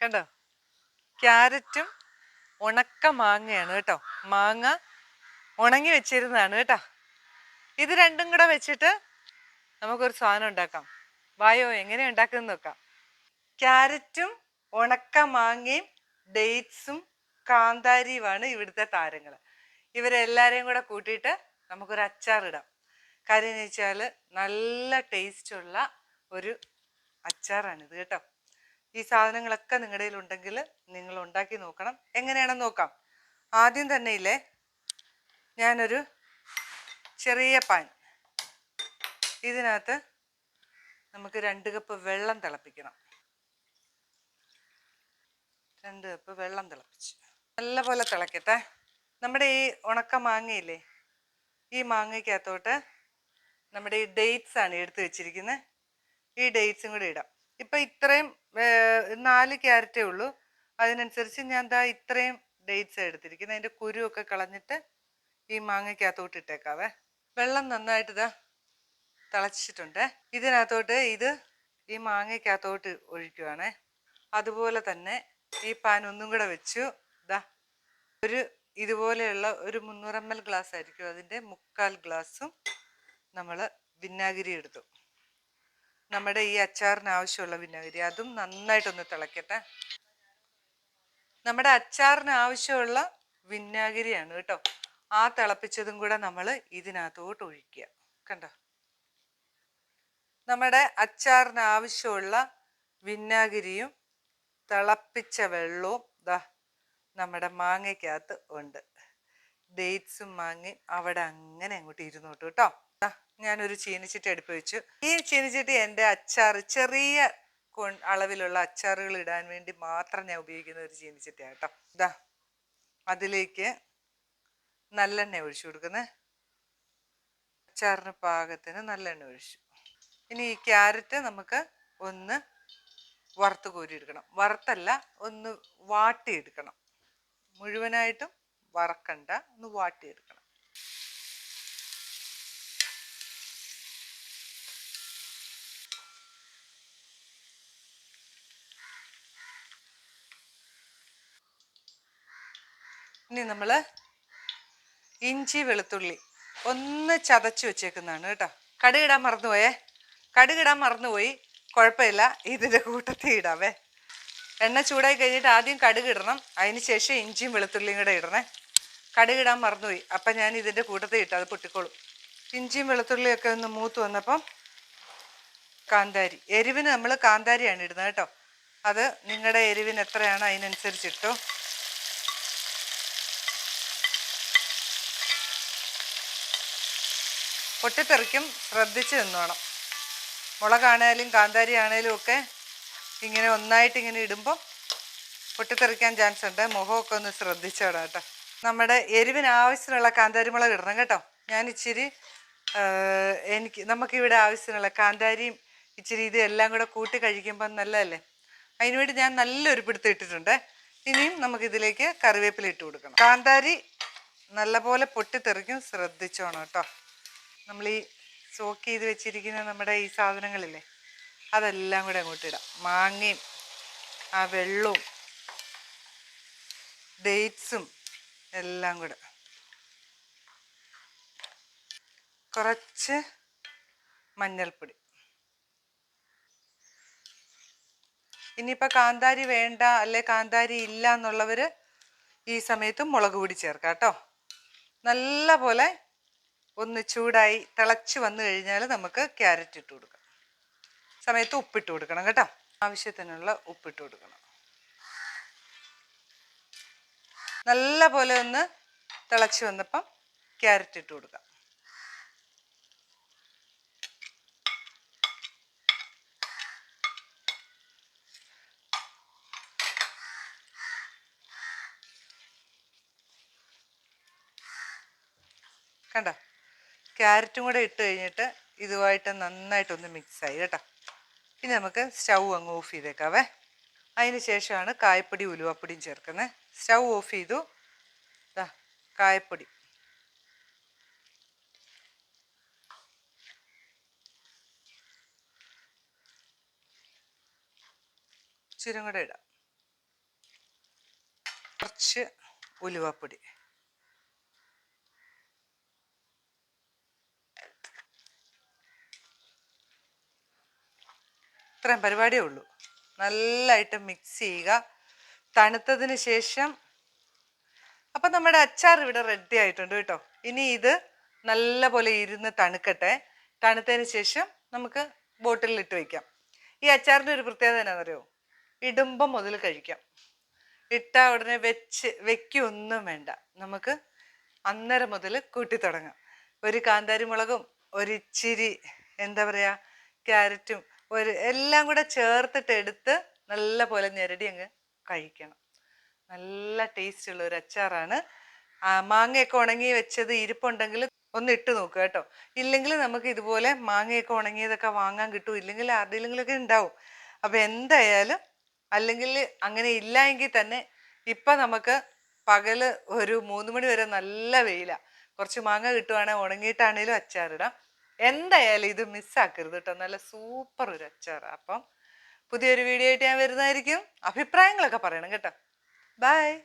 കണ്ടോ? ക്യാരറ്റും ഉണക്ക മാങ്ങയാണ് കേട്ടോ. മാങ്ങ ഉണങ്ങി വെച്ചിരുന്നതാണ് കേട്ടോ. ഇത് രണ്ടും കൂടെ വെച്ചിട്ട് നമുക്കൊരു സാധനം ഉണ്ടാക്കാം. വായോ എങ്ങനെ ഉണ്ടാക്കുന്നത് നോക്കാം. ക്യാരറ്റും ഉണക്ക മാങ്ങയും ഡേറ്റ്സും കാന്താരിയുമാണ് ഇവിടുത്തെ താരങ്ങൾ. ഇവരെല്ലാരെയും കൂടെ കൂട്ടിയിട്ട് നമുക്കൊരു അച്ചാറിടാം കാര്യം എന്ന് വെച്ചാൽ നല്ല ടേസ്റ്റുള്ള ഒരു അച്ചാറാണിത് കേട്ടോ. ഈ സാധനങ്ങളൊക്കെ നിങ്ങളുടെ കയ്യിലുണ്ടെങ്കിൽ നിങ്ങൾ ഉണ്ടാക്കി നോക്കണം. എങ്ങനെയാണെന്ന് നോക്കാം. ആദ്യം തന്നെ ഇല്ലേ ഞാനൊരു ചെറിയ പാൻ. ഇതിനകത്ത് നമുക്ക് രണ്ട് കപ്പ് വെള്ളം തിളപ്പിക്കണം. രണ്ട് കപ്പ് വെള്ളം തിളപ്പിച്ച്. നല്ലപോലെ തിളക്കട്ടെ. നമ്മുടെ ഈ ഉണക്ക മാങ്ങയില്ലേ ഈ മാങ്ങയ്ക്കകത്തോട്ട് നമ്മുടെ ഈ ഡേറ്റ്സ് ആണ് എടുത്തു വെച്ചിരിക്കുന്നത് ഈ ഡേറ്റ്സും കൂടി ഇടാം. ഇപ്പം ഇത്രയും നാല് ക്യാരറ്റേ ഉള്ളൂ. അതിനനുസരിച്ച് ഞാൻ ദാ ഇത്രയും ഡേറ്റ്സ് എടുത്തിരിക്കുന്നത് അതിന്റെ കുരുവൊക്കെ കളഞ്ഞിട്ട് ഈ മാങ്ങയ്ക്കകത്തോട്ട് ഇട്ടേക്കാവേ. വെള്ളം നന്നായിട്ട് ഇതാ തിളച്ചിട്ടുണ്ട്. ഇതിനകത്തോട്ട് ഇത് ഈ മാങ്ങയ്ക്കകത്തോട്ട് ഒഴിക്കുവാണേ. അതുപോലെ തന്നെ ഈ പാൻ ഒന്നും കൂടെ വെച്ചു. ഇതാ ഒരു ഇതുപോലെയുള്ള ഒരു മുന്നൂറ് എം എൽ ഗ്ലാസ് ആയിരിക്കും അതിന്റെ മുക്കാൽ ഗ്ലാസും നമ്മൾ വിനാഗിരി എടുത്തു. നമ്മുടെ ഈ അച്ചാറിന് ആവശ്യമുള്ള വിനാഗിരി അതും നന്നായിട്ടൊന്ന് തിളക്കട്ടെ. നമ്മുടെ അച്ചാറിന് ആവശ്യമുള്ള വിനാഗിരിയാണ് കേട്ടോ. ആ തിളപ്പിച്ചതും കൂടെ നമ്മൾ ഇതിനകത്തോട്ട് ഒഴിക്കുക. കണ്ടോ? നമ്മുടെ അച്ചാറിന് ആവശ്യമുള്ള വിനാഗിരിയും തിളപ്പിച്ച വെള്ളവും ദാ നമ്മുടെ മാങ്ങയ്ക്കകത്ത് ഉണ്ട്. ഡേറ്റ്സും മാങ്ങയും അവിടെ അങ്ങനെ അങ്ങോട്ട് ഇരുന്നോട്ടു കേട്ടോ. ഞാനൊരു ചീനിച്ചിട്ട് എടുപ്പ് വെച്ചു. ഈ ചീനിച്ചിട്ട് എന്റെ അച്ചാർ ചെറിയ അളവിലുള്ള അച്ചാറുകൾ ഇടാൻ വേണ്ടി മാത്രം ഞാൻ ഉപയോഗിക്കുന്ന ഒരു ചീനിച്ചിട്ടാണ് കേട്ടോ. ഇതാ അതിലേക്ക് നല്ലെണ്ണ ഒഴിച്ചു കൊടുക്കുന്നത് അച്ചാറിന് പാകത്തിന് നല്ലെണ്ണ ഒഴിച്ചു. ഇനി ഈ ക്യാരറ്റ് നമുക്ക് ഒന്ന് വറുത്ത് കോരിയെടുക്കണം വറുത്തല്ല ഒന്ന് വാട്ടിയെടുക്കണം മുഴുവനായിട്ടും വറക്കണ്ട ഒന്ന് വാട്ടിയെടുക്കണം ഇനി നമ്മൾ ഇഞ്ചി വെളുത്തുള്ളി ഒന്ന് ചതച്ച് വെച്ചേക്കുന്നതാണ് കേട്ടോ. കടുകിടാൻ മറന്നുപോയേ? കടുകിടാൻ മറന്നുപോയി. കുഴപ്പമില്ല. ഇതിന്റെ കൂട്ടത്തിൽ ഇടാവേ. എണ്ണ ചൂടായി കഴിഞ്ഞിട്ട് ആദ്യം കടുക് ഇടണം. അതിന് ശേഷം ഇഞ്ചിയും വെളുത്തുള്ളിയും കൂടെ ഇടണേ. കടുകിടാൻ മറന്നുപോയി. അപ്പം ഞാൻ ഇതിന്റെ കൂട്ടത്തിൽ ഇട്ട് അത് പൊട്ടിക്കോളും. ഇഞ്ചിയും വെളുത്തുള്ളിയൊക്കെ ഒന്ന് മൂത്ത് വന്നപ്പം കാന്താരി. എരിവിന് നമ്മൾ കാന്താരിയാണ് ഇടുന്നത് കേട്ടോ. അത് നിങ്ങളുടെ എരിവിന് എത്രയാണ് അതിനനുസരിച്ചിട്ടോ പൊട്ടിത്തെറിക്കും ശ്രദ്ധിച്ച് നിന്നോണം. മുളകാണേലും കാന്താരി ആണേലും ഒക്കെ ഇങ്ങനെ ഒന്നായിട്ട് ഇങ്ങനെ ഇടുമ്പോൾ പൊട്ടിത്തെറിക്കാൻ ചാൻസ് ഉണ്ട്. മുഖമൊക്കെ ഒന്ന് ശ്രദ്ധിച്ചോടാം കേട്ടോ. നമ്മുടെ എരിവിന് ആവശ്യത്തിനുള്ള കാന്താരി മുളക് ഇടണം കേട്ടോ. ഞാൻ ഇച്ചിരി എനിക്ക് നമുക്കിവിടെ ആവശ്യത്തിനുള്ള കാന്താരിയും ഇച്ചിരി ഇത് എല്ലാം കൂടെ കൂട്ടി കഴിക്കുമ്പോൾ നല്ലതല്ലേ? അതിനുവേണ്ടി ഞാൻ നല്ലൊരു പിടുത്തം ഇട്ടിട്ടുണ്ട്. ഇനിയും നമുക്കിതിലേക്ക് കറിവേപ്പില ഇട്ട് കൊടുക്കണം. കാന്താരി നല്ലപോലെ പൊട്ടിത്തെറിക്കും ശ്രദ്ധിച്ചോണം കേട്ടോ. നമ്മൾ ഈ സോക്ക് ചെയ്ത് വെച്ചിരിക്കുന്ന നമ്മുടെ ഈ സാധനങ്ങളില്ലേ അതെല്ലാം കൂടെ അങ്ങോട്ട് ഇടാം. മാങ്ങയും ആ വെള്ളവും ഡേറ്റ്സും എല്ലാം കൂടെ. കുറച്ച് മഞ്ഞൾപ്പൊടി. ഇനിയിപ്പോൾ കാന്താരി വേണ്ട അല്ലെ കാന്താരി ഇല്ല എന്നുള്ളവർ ഈ സമയത്ത് മുളക് പൊടി ചേർക്കാം കേട്ടോ. നല്ല പോലെ ഒന്ന് ചൂടായി തിളച്ച് വന്നു കഴിഞ്ഞാൽ നമുക്ക് ക്യാരറ്റ് ഇട്ട് കൊടുക്കാം. സമയത്ത് ഉപ്പിട്ട് കൊടുക്കണം കേട്ടോ. ആവശ്യത്തിനുള്ള ഉപ്പിട്ട് കൊടുക്കണം. നല്ല പോലെ ഒന്ന് തിളച്ച് വന്നപ്പം ക്യാരറ്റ് ഇട്ട് കൊടുക്കാം. കണ്ടോ? ക്യാരറ്റും കൂടെ ഇട്ട് കഴിഞ്ഞിട്ട് ഇതുമായിട്ട് നന്നായിട്ടൊന്ന് മിക്സായി കേട്ടോ. ഇനി നമുക്ക് സ്റ്റൗ അങ്ങ് ഓഫ് ചെയ്തേക്കാവേ. അതിന് ശേഷമാണ് കായപ്പൊടി ഉലുവപ്പൊടിയും ചേർക്കുന്നത് സ്റ്റൗ ഓഫ് ചെയ്തു. ദാ കായപ്പൊടി. ഇച്ചിരി കൂടെ ഇടാം. കുറച്ച് ഉലുവപ്പൊടി. ഇത്രയും പരിപാടിയേ ഉള്ളൂ. നല്ലതായിട്ട് മിക്സ് ചെയ്യുക. തണുത്തതിന് ശേഷം അപ്പം നമ്മുടെ അച്ചാർ ഇവിടെ റെഡി ആയിട്ടുണ്ട് കേട്ടോ. ഇനി ഇത് നല്ലപോലെ ഇരുന്ന് തണുക്കട്ടെ. തണുത്തതിന് ശേഷം നമുക്ക് ബോട്ടിലിൽ ഇട്ട് വയ്ക്കാം ഈ അച്ചാറിന്റെ ഒരു പ്രത്യേകത എന്നാണെന്നറിയോ ഇടുമ്പം മുതൽ കഴിക്കാം. ഇട്ട ഉടനെ വെച്ച് വെക്കൊന്നും വേണ്ട. നമുക്ക് അന്നേരം മുതൽ കൂട്ടി തുടങ്ങാം. ഒരു കാന്താരി മുളകും ഒരിച്ചിരി എന്താ പറയുക ക്യാരറ്റും ഒരു എല്ലാം കൂടെ ചേർത്തിട്ട് എടുത്ത് നല്ല പോലെ ഞെരടി അങ്ങ് കഴിക്കണം. നല്ല ടേസ്റ്റ് ഉള്ള ഒരു അച്ചാറാണ്. മാങ്ങയൊക്കെ ഉണങ്ങി വെച്ചത് ഇരിപ്പുണ്ടെങ്കിൽ ഒന്ന് ഇട്ട് നോക്കുക കേട്ടോ. ഇല്ലെങ്കിൽ നമുക്ക് ഇതുപോലെ മാങ്ങയൊക്കെ ഉണങ്ങിയതൊക്കെ വാങ്ങാൻ കിട്ടും. ഇല്ലെങ്കിൽ ആരുടെയെങ്കിലൊക്കെ ഉണ്ടാവും. അപ്പം എന്തായാലും അല്ലെങ്കിൽ അങ്ങനെ ഇല്ല എങ്കിൽ തന്നെ ഇപ്പം നമുക്ക് പകൽ ഒരു മൂന്ന് മണി വരെ നല്ല വെയിലാണ് കുറച്ച് മാങ്ങ കിട്ടുവാണെങ്കിൽ ഉണങ്ങിയിട്ടാണേലും അച്ചാറിടാം. എന്തായാലും ഇത് മിസ്സാക്കരുത് കേട്ടോ നല്ല സൂപ്പർ ഒരു അച്ചാർ. അപ്പം പുതിയൊരു വീഡിയോ ആയിട്ട് ഞാൻ വരുന്നതായിരിക്കും. അഭിപ്രായങ്ങളൊക്കെ പറയണം കേട്ടോ. ബൈ.